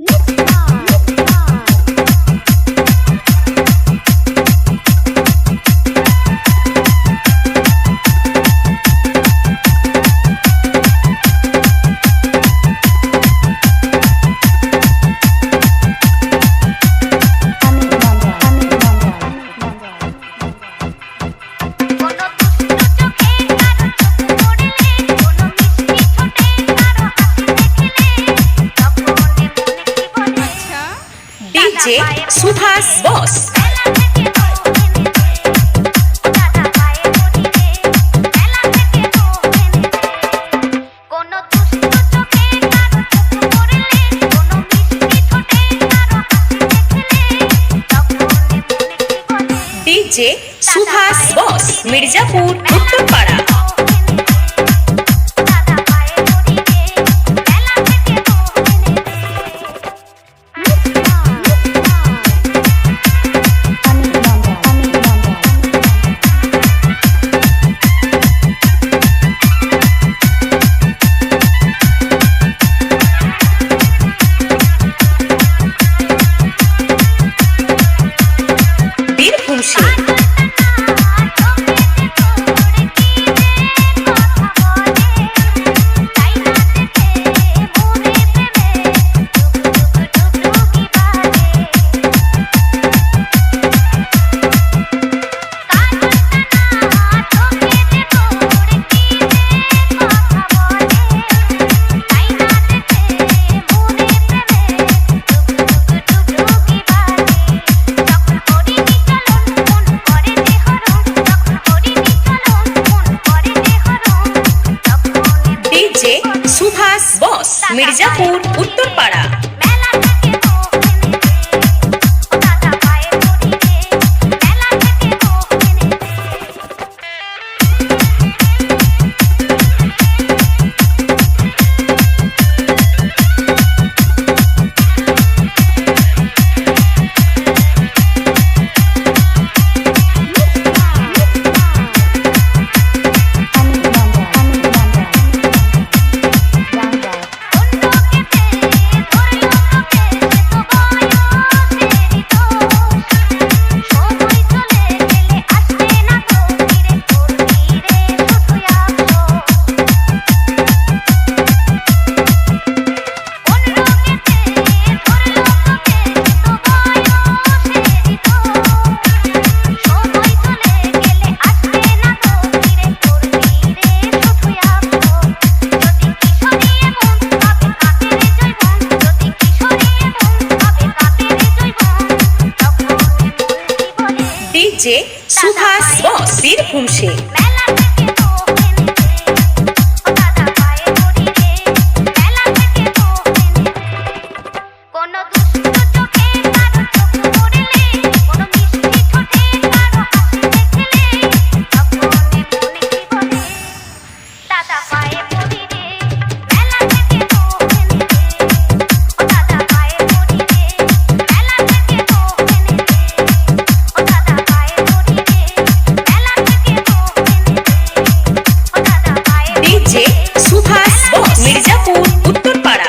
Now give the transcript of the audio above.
Yippee! Subhash boss. DJ Subhash boss Mirzapur Uttarpara. Mirzapur Uttarpara. যে সুহাস বস বীরভূম সে।